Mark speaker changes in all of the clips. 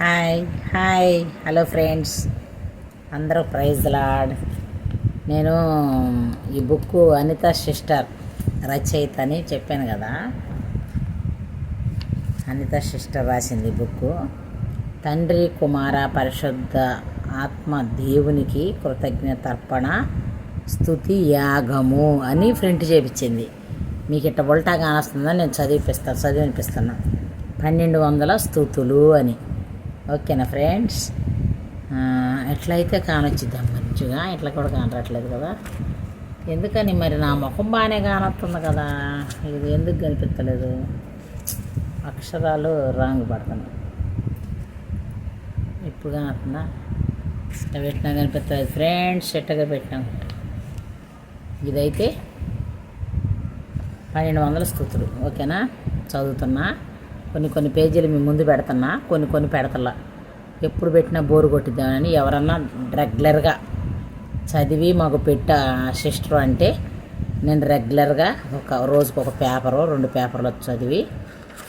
Speaker 1: Hi hi hello friends అందరూ praise lord. నేను ఈ బుక్ అనిత సిస్టర్ రచయిత అని చెప్పాను కదా. అనిత సిస్టర్ రాసింది బుక్. తండ్రి కుమార పరిశుద్ధ ఆత్మ దేవునికి కృతజ్ఞతర్పణ స్థుతి యాగము అని ప్రింట్ చేపించింది. మీకు ఇట్ట ఉల్టా కానొస్తుందని నేను చదివిపిస్తాను చదివినిపిస్తున్నాను పన్నెండు వందల స్థుతులు అని. ఓకేనా ఫ్రెండ్స్? ఎట్లయితే కానొచ్చిద్దాం మంచిగా. ఇట్లా కూడా కానట్లేదు కదా. ఎందుకని మరి నా ముఖం బాగానే కానొస్తుంది కదా. ఇది ఎందుకు కనిపించలేదు అక్షరాలు రాంగ్ పడుతున్నాయి. ఇప్పుడు కానొస్తుందా? ఇట్లా పెట్టినా కనిపిస్తుంది ఫ్రెండ్స్ ఎట్టగా పెట్టినాం ఇదైతే పన్నెండు వందల స్థుతులు ఓకేనా? చదువుతున్నా. కొన్ని కొన్ని పేజీలు మీ ముందు పెడుతున్నా కొన్ని కొన్ని పెడతలా. ఎప్పుడు పెట్టినా బోరు కొట్టిద్దామని ఎవరన్నా రెగ్యులర్గా చదివి మాకు పెట్ట సిస్టర్ అంటే నేను రెగ్యులర్గా ఒక రోజుకు ఒక పేపరు రెండు పేపర్లు చదివి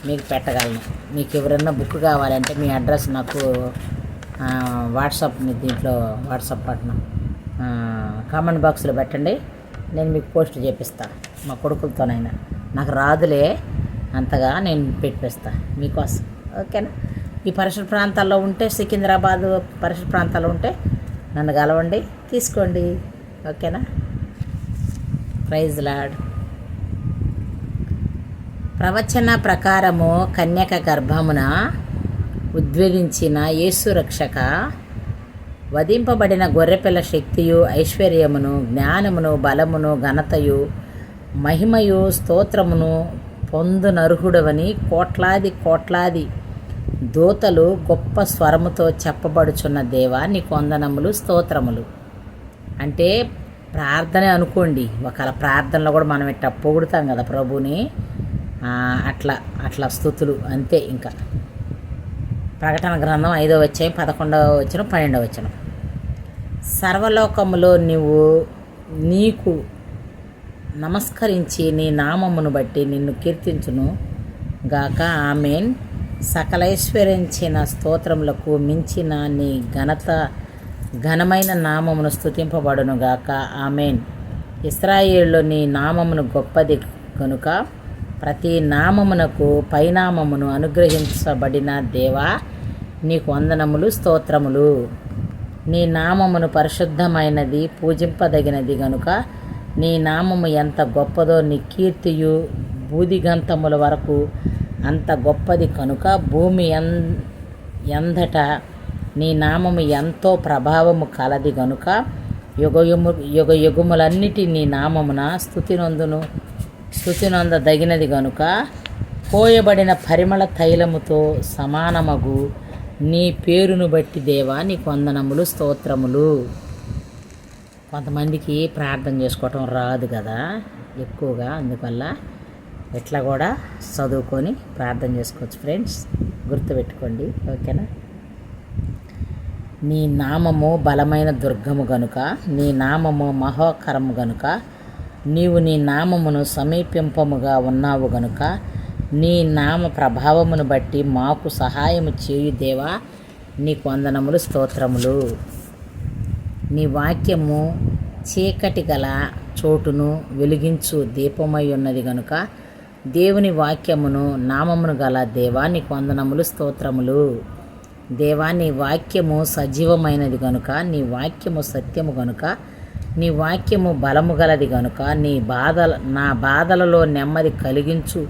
Speaker 1: మీకు పెట్టగలను. మీకు ఎవరైనా బుక్ కావాలంటే మీ అడ్రస్ నాకు వాట్సాప్ మీ దీంట్లో వాట్సాప్ పట్టిన కామెంట్ బాక్స్లో పెట్టండి. నేను మీకు పోస్ట్ చేపిస్తాను మా కొడుకులతోనైనా. నాకు రాదులే అంతగా నేను పెట్టిస్తా మీకోసం. ఓకేనా? ఈ పరిసర ప్రాంతాల్లో ఉంటే సికింద్రాబాద్ పరిసర ప్రాంతాల్లో ఉంటే నన్ను కలవండి తీసుకోండి. ఓకేనా? Praise lord. ప్రవచన ప్రకారము కన్యక గర్భమున ఉద్వేగించిన యేసు రక్షక వధింపబడిన గొర్రెపిల్ల శక్తియు ఐశ్వర్యమును జ్ఞానమును బలమును ఘనతయు మహిమయు స్తోత్రమును పొందునర్హుడవని కోట్లాది కోట్లాది దూతలు గొప్ప స్వరముతో చెప్పబడుచున్న దేవా నీ కొందనములు స్తోత్రములు. అంటే ప్రార్థన అనుకోండి. ఒకవేళ ప్రార్థనలో కూడా మనం ఇట్లా పొగుడుతాం కదా ప్రభుని అట్లా అట్లా స్థుతులు అంతే ఇంకా. ప్రకటన గ్రంథం ఐదో వచ్చాయి పదకొండవ వచ్చిన పన్నెండవ వచ్చిన సర్వలోకములో నీవు నీకు నమస్కరించి నీ నామమును బట్టి నిన్ను కీర్తించును గాక ఆమెన్. సకలైశ్వరించిన స్తోత్రములకు మించిన నీ ఘనత ఘనమైన నామమును స్తుతింపబడును గాక ఆమెన్. ఇస్రాయేల్లో నీ నామమును గొప్పది కనుక ప్రతి నామమునకు పైనామమును అనుగ్రహించబడిన దేవా నీకు వందనములు స్తోత్రములు. నీ నామమును పరిశుద్ధమైనది పూజింపదగినది గనుక నీ నామము ఎంత గొప్పదో నీ కీర్తియు బూదిగంతముల వరకు అంత గొప్పది కనుక భూమి ఎన్ ఎందట నీ నామము ఎంతో ప్రభావము కలది గనుక యుగయుము యుగ యుగములన్నిటి నీ నామమున స్థుతినందును స్థుతినొందదగినది గనుక పోయబడిన పరిమళ తైలముతో సమానమగు నీ పేరును బట్టి దేవా నీ వందనములు స్తోత్రములు. కొంతమందికి ప్రార్థన చేసుకోవటం రాదు కదా ఎక్కువగా అందువల్ల ఇట్లా కూడా చదువుకొని ప్రార్థన చేసుకోవచ్చు ఫ్రెండ్స్. గుర్తుపెట్టుకోండి ఓకేనా? నీ నామము బలమైన దుర్గము గనుక నీ నామము మహోకరము గనుక నీవు నీ నామమును సమీపింపముగా ఉన్నావు గనుక నీ నామ ప్రభావమును బట్టి మాకు సహాయము చేయు దేవా నీకు వందనములు స్తోత్రములు. నీ వాక్యము చీకటి గల చోటును వెలిగించు దీపమై ఉన్నది గనుక దేవుని వాక్యమును నామమును గల దేవాన్ని కొందనములు వందనములు స్తోత్రములు. దేవా నీ వాక్యము సజీవమైనది గనుక నీ వాక్యము సత్యము గనుక నీ వాక్యము బలము గలది గనుక నీ బాధల నా బాధలలో నెమ్మది కలిగించు.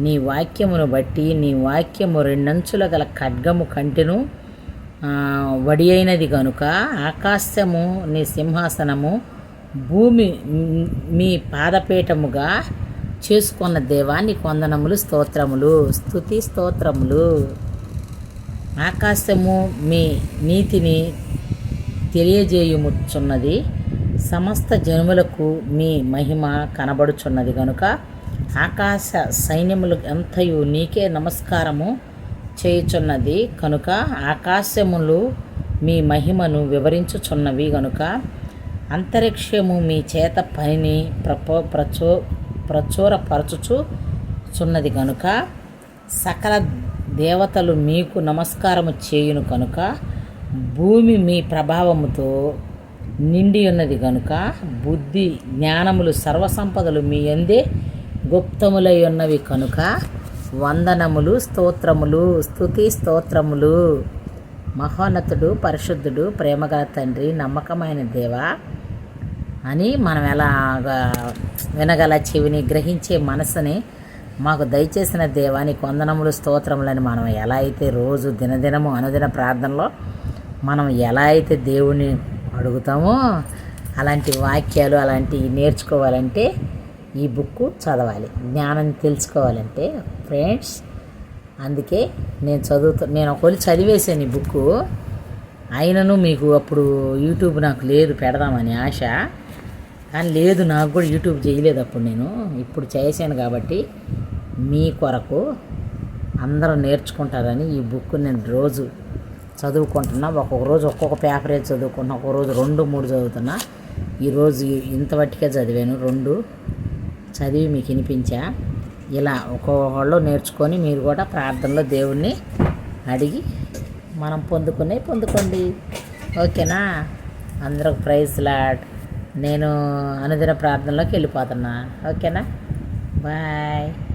Speaker 1: నీ వాక్యమును బట్టి నీ వాక్యము రెండంచుల గల ఖడ్గము కంటిను వడి అయినది గనుక ఆకాశము నీ సింహాసనము భూమి మీ పాదపీఠముగా చేసుకున్న దేవా నీ కొందనములు స్తోత్రములు. స్తుతి స్తోత్రములు. ఆకాశము మీ నీతిని తెలియజేయుముచున్నది. సమస్త జనుములకు మీ మహిమ కనబడుచున్నది కనుక ఆకాశ సైన్యములు ఎంతయు నీకే నమస్కారము. చేయుచున్నది. కనుక ఆకాశములు మీ మహిమను వివరించుచున్నవి గనుక అంతరిక్షము మీ చేత పనిని ప్రపో ప్రచో ప్రచురపరచుచు చున్నది సకల దేవతలు మీకు నమస్కారము చేయును కనుక భూమి మీ ప్రభావముతో నిండి ఉన్నది కనుక బుద్ధి జ్ఞానములు సర్వసంపదలు మీ అందే గుప్తములై ఉన్నవి కనుక వందనములు స్తోత్రములు స్తుతి స్తోత్రములు. మహోన్నతుడు పరిశుద్ధుడు ప్రేమగల తండ్రి నమ్మకమైన దేవా. అని మనం ఎలాగా వినగల చెవిని గ్రహించే మనసుని మాకు దయచేసిన దేవాని కొందనములు స్తోత్రములని మనం ఎలా అయితే రోజు దినదినము అనుదిన ప్రార్థనలో మనం ఎలా అయితే దేవుని అడుగుతామో అలాంటి వాక్యాలు అలాంటివి నేర్చుకోవాలంటే ఈ బుక్ చదవాలి. జ్ఞానం తెలుసుకోవాలంటే ఫ్రెండ్స్ అందుకే నేను చదువుతా నేను ఒకవేళ చదివేసాను ఈ బుక్ అయినను మీకు అప్పుడు యూట్యూబ్ నాకు లేదు పెడదామని ఆశ. కానీ లేదు నాకు కూడా యూట్యూబ్ చేయలేదు అప్పుడు నేను. ఇప్పుడు చేశాను కాబట్టి మీ కొరకు అందరూ నేర్చుకుంటారని ఈ బుక్ నేను రోజు చదువుకుంటున్నా. ఒక్కొక్క రోజు ఒక్కొక్క పేపరే చదువుకుంటున్నా ఒక్కొక్క రోజు రెండు మూడు చదువుతున్నా. ఈరోజు ఇంతవట్టికే చదివాను రెండు. చదివి మీకు వినిపించా? ఇలా ఒక్కొక్కళ్ళు నేర్చుకొని మీరు కూడా ప్రార్థనలో దేవుణ్ణి అడిగి మనం పొందుకునే పొందుకోండి. ఓకేనా? అందరికి ప్రైజ్ లాడ్. నేను అనుదిన ప్రార్థనలోకి వెళ్ళిపోతున్నా. ఓకేనా? బాయ్.